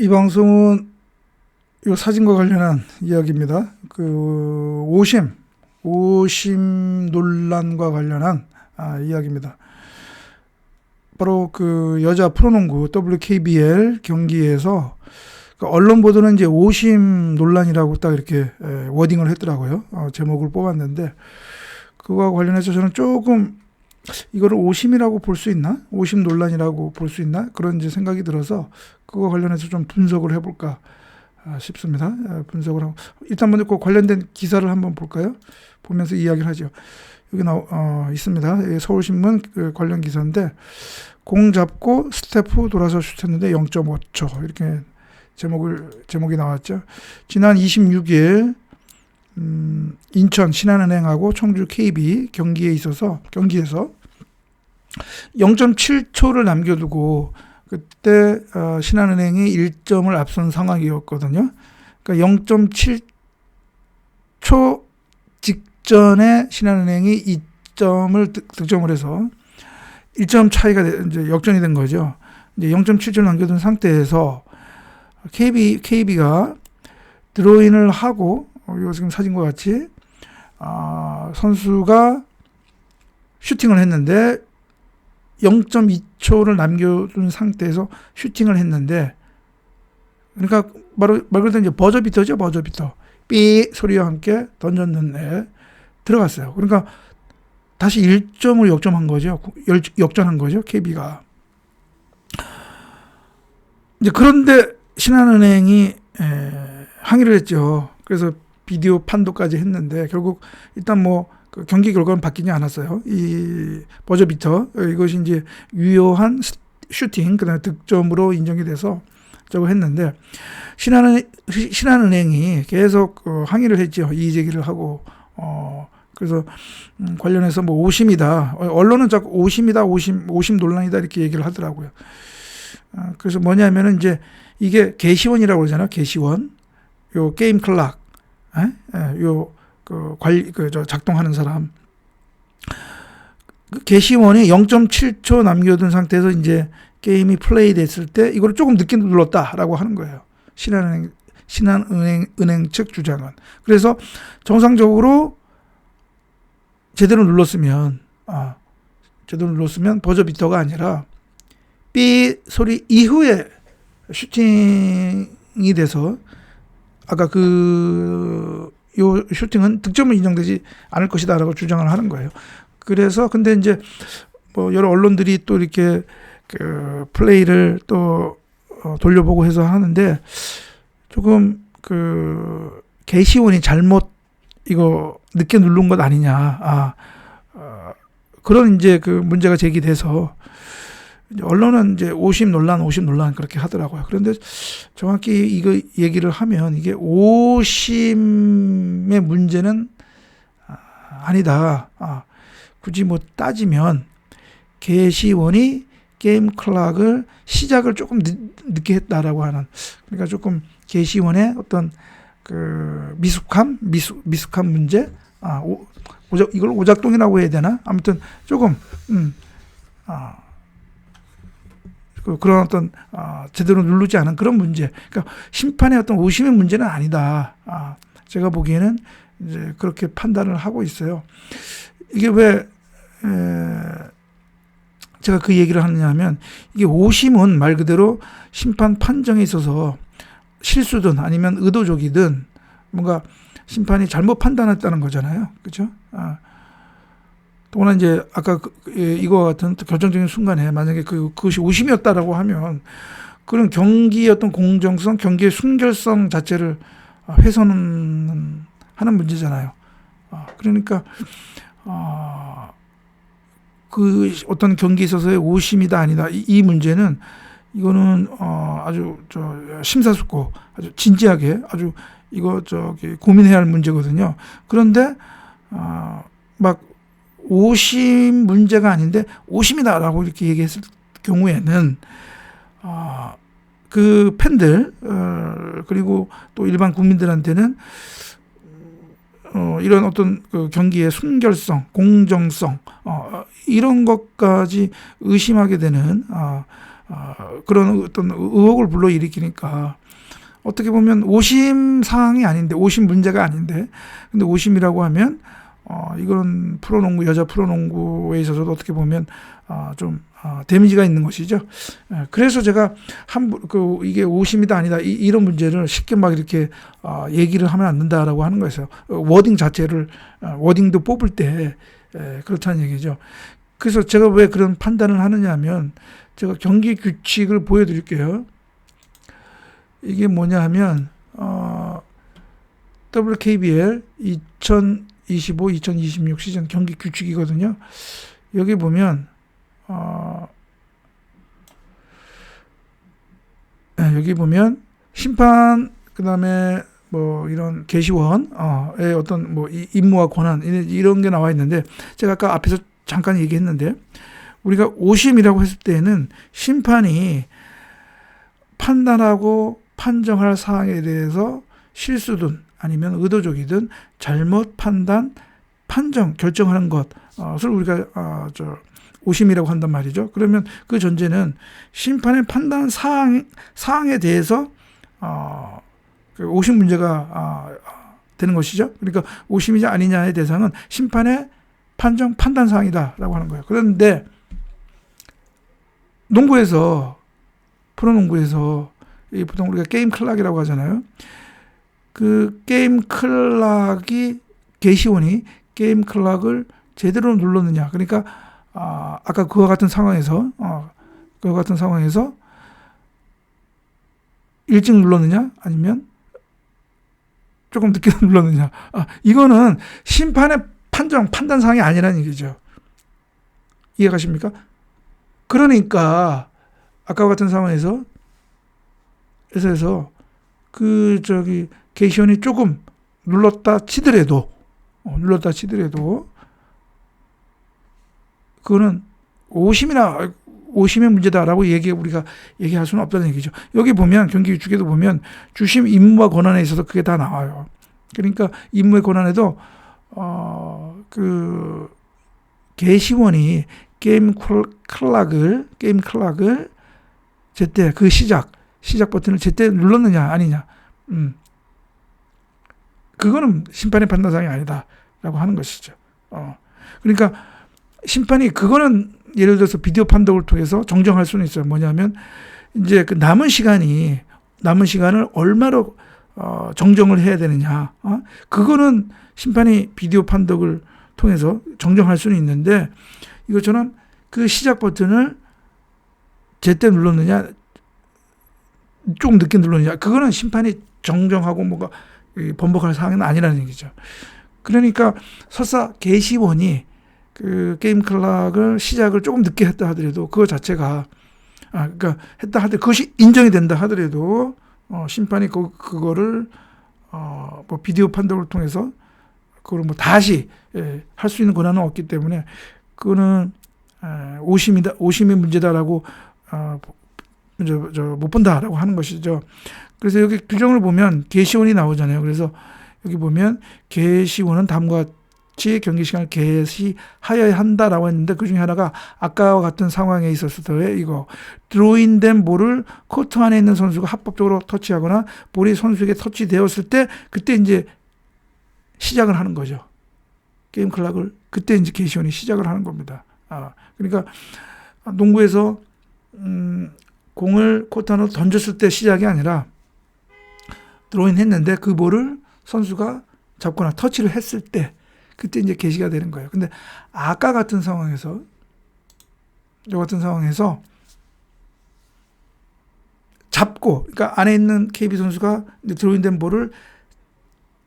이 방송은 이 사진과 관련한 이야기입니다. 그 오심, 오심 논란과 관련한 아, 이야기입니다. 바로 그 여자 프로농구 WKBL 경기에서 그 언론 보도는 이제 오심 논란이라고 딱 이렇게 에, 워딩을 했더라고요. 어, 제목을 뽑았는데 그거와 관련해서 저는 조금 이거를 오심이라고 볼 수 있나? 오심 논란이라고 볼 수 있나? 그런 이제 생각이 들어서 그거 관련해서 좀 분석을 해볼까 아, 싶습니다. 아, 분석을 하고 일단 먼저 그 관련된 기사를 한번 볼까요? 보면서 이야기를 하죠. 여기 나 어, 있습니다. 예, 서울신문 그 관련 기사인데 공 잡고 스태프 돌아서 슛했는데 0.5초 이렇게 제목을 제목이 나왔죠. 지난 26일 음, 인천 신한은행하고 청주 KB 경기에 있어서 경기에서 0.7초를 남겨두고 그때 어, 신한은행이 1점을 앞선 상황이었거든요. 그러니까 0.7초 직전에 신한은행이 2점을 득점을 해서 1점 차이가 이제 역전이 된 거죠. 이제 0.7초 남겨둔 상태에서 KB KB가 드로인을 하고 어, 이거 지금 사진과 같이 아, 선수가 슈팅을 했는데 0.2초를 남겨둔 상태에서 슈팅을 했는데 그러니까 바로 말 그대로 이제 버저비터죠 버저비터 삐 소리와 함께 던졌는데 들어갔어요. 그러니까 다시 1점을 역점한 거죠. 역전한 거죠. KB가. 이제 그런데 신한은행이 에, 항의를 했죠. 그래서 비디오 판도까지 했는데 결국 일단 뭐 그 경기 결과는 바뀌지 않았어요. 이 버저비터 이것이 이제 유효한 슈팅 그다음에 득점으로 인정이 돼서 저거 했는데 신한은 신한은행이 계속 어, 항의를 했죠. 이의 제기를 하고 어 그래서 음, 관련해서 뭐 오심이다. 언론은 자꾸 오심이다, 오심, 오심 논란이다 이렇게 얘기를 하더라고요. 어, 그래서 뭐냐면은 이제 이게 게시원이라고 그러잖아요. 게시원. 요 게임 클락. 에? 에, 요 그 관리 그 저 작동하는 사람. 그 게시원이 0.7초 남겨둔 상태에서 이제 게임이 플레이 됐을 때 이걸 조금 늦게 눌렀다라고 하는 거예요. 신한은행 신한은행 은행 측 주장은. 그래서 정상적으로 제대로 눌렀으면 아 제대로 눌렀으면 버저 비터가 아니라 삐 소리 이후에 슈팅이 돼서 아까 그 요 슈팅은 득점은 인정되지 않을 것이다라고 주장을 하는 거예요. 그래서 근데 이제 뭐 여러 언론들이 또 이렇게 그 플레이를 또 어, 돌려보고 해서 하는데 조금 그 게시원이 잘못 이거 늦게 누른 것 아니냐. 아, 어, 그런 이제 그 문제가 제기돼서 언론은 이제 오심 논란, 오심 논란 그렇게 하더라고요. 그런데 정확히 이거 얘기를 하면 이게 오심의 문제는 아니다. 아, 굳이 뭐 따지면 게시원이 게임 클락을 시작을 조금 늦, 게 했다라고 하는 그러니까 조금 게시원의 어떤 그 미숙함, 미숙 미숙한 문제, 아 오, 오작 이걸 오작동이라고 해야 되나? 아무튼 조금 음, 아. 그, 그런 어떤 아, 제대로 누르지 않은 그런 문제. 그러니까 심판의 어떤 오심의 문제는 아니다. 아, 제가 보기에는 이제 그렇게 판단을 하고 있어요. 이게 왜 에, 제가 그 얘기를 하느냐 하면 이게 오심은 말 그대로 심판 판정에 있어서 실수든 아니면 의도적이든 뭔가 심판이 잘못 판단했다는 거잖아요. 그죠? 아. 또는 이제 아까 그, 예, 이거 같은 결정적인 순간에 만약에 그, 그것이 오심이었다라고 하면 그런 경기의 어떤 공정성, 경기의 순결성 자체를 훼손하는 문제잖아요. 아, 그러니까, 아, 그 어떤 경기에 있어서의 오심이다 아니다 이, 이 문제는 이거는 어 아주 저 심사숙고 아주 진지하게 아주 이거 저기 고민해야 할 문제거든요. 그런데 어 막 오심 문제가 아닌데 오심이다라고 이렇게 얘기했을 경우에는 어 그 팬들 어 그리고 또 일반 국민들한테는 어, 이런 어떤 그 경기의 순결성, 공정성, 어, 이런 것까지 의심하게 되는 어, 어, 그런 어떤 의혹을 불러일으키니까 어떻게 보면 오심 사항이 아닌데 오심 문제가 아닌데 근데 오심이라고 하면 어 이거는 프로농구 여자 프로농구에 있어서도 어떻게 보면 어 좀 어, 데미지가 있는 것이죠. 예, 그래서 제가 한 그 이게 오심이다 아니다 이, 런 문제를 쉽게 막 이렇게 어, 얘기를 하면 안 된다라고 하는. 어, 워딩 자체를 어, 워딩도 뽑을 때 에, 그렇다는 얘기죠. 그래서 제가 왜 그런 판단을 하느냐면 제가 경기 규칙을 보여드릴게요. 이게 뭐냐 하면 어, WKBL 2025-2026 시즌 경기 규칙이거든요. 여기 보면 어, 네, 여기 보면 심판 그다음에 뭐 이런 게시원의 어떤 뭐 임무와 권한 이런 게 나와 있는데 제가 아까 앞에서 잠깐 얘기했는데 우리가 오심이라고 했을 때는 심판이 판단하고 판정할 사항에 대해서 실수든 아니면 의도적이든 잘못 판단, 판정, 결정하는 것을 우리가 어, 저 오심이라고 한단 말이죠. 그러면 그 전제는 심판의 판단 사항 사항에 대해서 어, 그 오심 문제가 어, 되는 것이죠. 그러니까 오심이냐 아니냐의 대상은 심판의 판정 판단 사항이다라고 하는 거예요. 그런데 농구에서 프로농구에서 이 보통 우리가 게임 클락이라고 하잖아요. 그 게임 클락이 게시원이 게임 클락을 제대로 눌렀느냐. 그러니까 아, 아까 그와 같은 상황에서 어, 그와 같은 상황에서 일찍 눌렀느냐 아니면 조금 늦게 눌렀느냐. 아, 이거는 심판의 판정 판단 사항이 아니라는 얘기죠. 이해가십니까? 그러니까 아까 같은 상황에서 에서 그 저기 게시원이 조금 눌렀다 치더라도 어, 눌렀다 치더라도 그거는 오심이나 오심의 문제다라고 얘기 우리가 얘기할 수는 없다는 얘기죠. 여기 보면 경기 규칙에도 보면 주심 임무와 권한에 있어서 그게 다 나와요. 그러니까 임무의 권한에도 어그 게시원이 게임 클락을 게임 클락을 제때 그 시작 시작 버튼을 제때 눌렀느냐 아니냐. 음. 그거는 심판의 판단상이 아니다라고 하는 것이죠. 어. 그러니까 심판이 그거는 예를 들어서 비디오 판독을 통해서 정정할 수는 있어요. 뭐냐면 이제 그 남은 시간이 남은 시간을 얼마로 어, 정정을 해야 되느냐. 어? 그거는 심판이 비디오 판독을 통해서 정정할 수는 있는데 이것처럼 그 시작 버튼을 제때 눌렀느냐 조금 늦게 눌렀느냐 그거는 심판이 정정하고 뭐가 번복할 사항은 아니라는 얘기죠. 그러니까 설사 게시원이 그 게임 클락을 시작을 조금 늦게 했다 하더라도 그거 자체가 아 그러니까 했다 하더라도 그것이 인정이 된다 하더라도 어 심판이 그 그거를 어뭐 비디오 판독을 통해서 그걸 뭐 다시 예, 할 수 있는 권한은 없기 때문에 그거는 에, 오심이다 오심의 문제다라고 어, 저, 저, 못 본다라고 하는 것이죠. 그래서 여기 규정을 보면 개시원이 나오잖아요. 그래서 여기 보면 개시원은 다음과 같이 경기 시간을 개시하여야 한다라고 했는데 그 중에 하나가 아까와 같은 상황에 있었을 때 이거 드로인된 볼을 코트 안에 있는 선수가 합법적으로 터치하거나 볼이 선수에게 터치되었을 때 그때 이제 시작을 하는 거죠. 게임 클락을 그때 이제 개시원이 시작을 하는 겁니다. 아, 그러니까 농구에서 음, 공을 안으로 던졌을 때 시작이 아니라 드로인 했는데 그 볼을 선수가 잡거나 터치를 했을 때 그때 이제 게시가 되는 거예요. 근데 아까 같은 상황에서 이 같은 상황에서 잡고 그러니까 안에 있는 KB 선수가 드로인된 볼을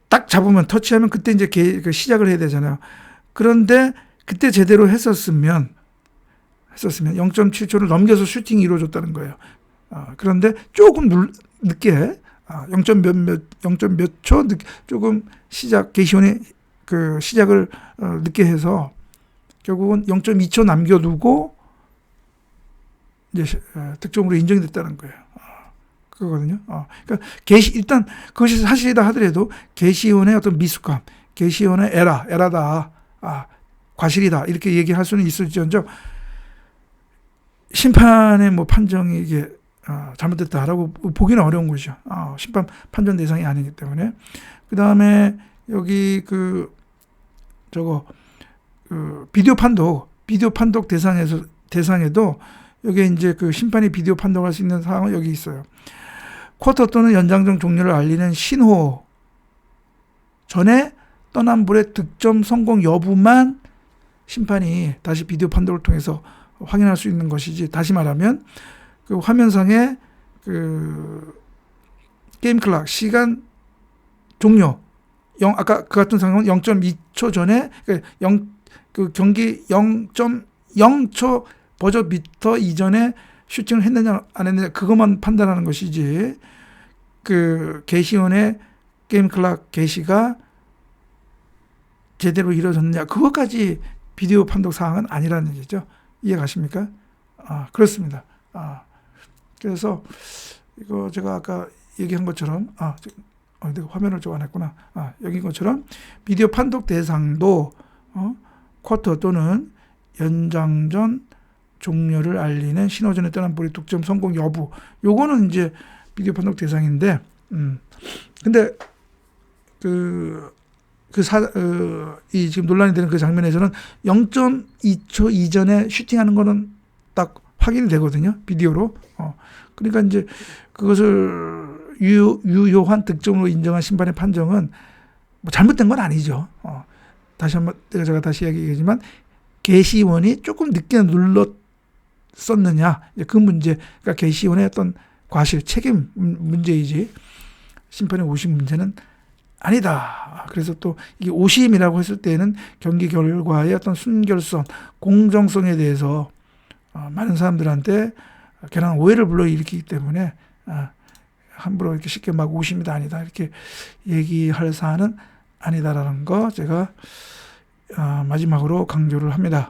딱 잡으면 터치하면 그때 이제 게, 그 시작을 해야 되잖아요. 그런데 그때 제대로 했었으면 했었으면 0.7초를 넘겨서 슈팅이 이루어졌다는 거예요. 아, 그런데 조금 눌, 늦게 아, 0. 몇 몇, 0. 몇초 조금 시작 게시원의 그 시작을 어, 늦게 해서 결국은 0.2초 남겨두고 이제 어, 득점으로 인정이 됐다는 거예요. 어, 그거거든요. 어, 그러니까 게시 일단 그것이 사실이다 하더라도 게시원의 어떤 미숙함, 게시원의 에라, 에라다, 아, 과실이다 이렇게 얘기할 수는 있을지언정 심판의 뭐 판정이 이게 어, 잘못됐다라고 보기는 어려운 것이죠. 어, 심판 판정 대상이 아니기 때문에 그 다음에 여기 그 저거 그 비디오 판독 비디오 판독 대상에서 대상에도 여기 이제 그 심판이 비디오 판독할 수 있는 사항은 여기 있어요. 쿼터 또는 연장전 종료를 알리는 신호 전에 떠난 볼의 득점 성공 여부만 심판이 다시 비디오 판독을 통해서 확인할 수 있는 것이지. 다시 말하면 그 화면상에 그 게임 클락 시간 종료. 0 아까 그 같은 상황은 0.2초 전에 그 0, 그 경기 0.0초 버저 미터 이전에 슈팅을 했느냐 안 했느냐 그것만 판단하는 것이지. 그 게시원의 게임 클락 게시가 제대로 이루어졌느냐. 그것까지 비디오 판독 사항은 아니라는 얘기죠. 이해 가십니까? 아 그렇습니다. 아 그래서 이거 제가 아까 얘기한 것처럼 아 어, 내가 화면을 좀 안 했구나. 아 여기 것처럼 비디오 판독 대상도 어, 쿼터 또는 연장전 종료를 알리는 신호전에 떠난 볼의 득점 성공 여부. 요거는 이제 비디오 판독 대상인데, 음. 근데 그, 그 사, 어, 이 지금 논란이 되는 그 장면에서는 0.2초 이전에 슈팅하는 거는 딱 확인이 되거든요. 비디오로. 어. 그러니까 이제 그것을 유효, 유효한 득점으로 인정한 심판의 판정은 뭐 잘못된 건 아니죠. 어. 다시 한번 제가 다시 얘기하지만 게시원이 조금 늦게 눌렀었느냐 그 문제 그러니까 게시원의 어떤 과실 책임 문제이지 심판의 오심 문제는 아니다. 그래서 또 이게 오심이라고 했을 때는 경기 결과의 어떤 순결성, 공정성에 대해서 어, 많은 사람들한테 괜한 오해를 불러일으키기 때문에 어, 함부로 이렇게 쉽게 막 오심이다 아니다 이렇게 얘기할 사안은 아니다라는 거 제가 어, 마지막으로 강조를 합니다.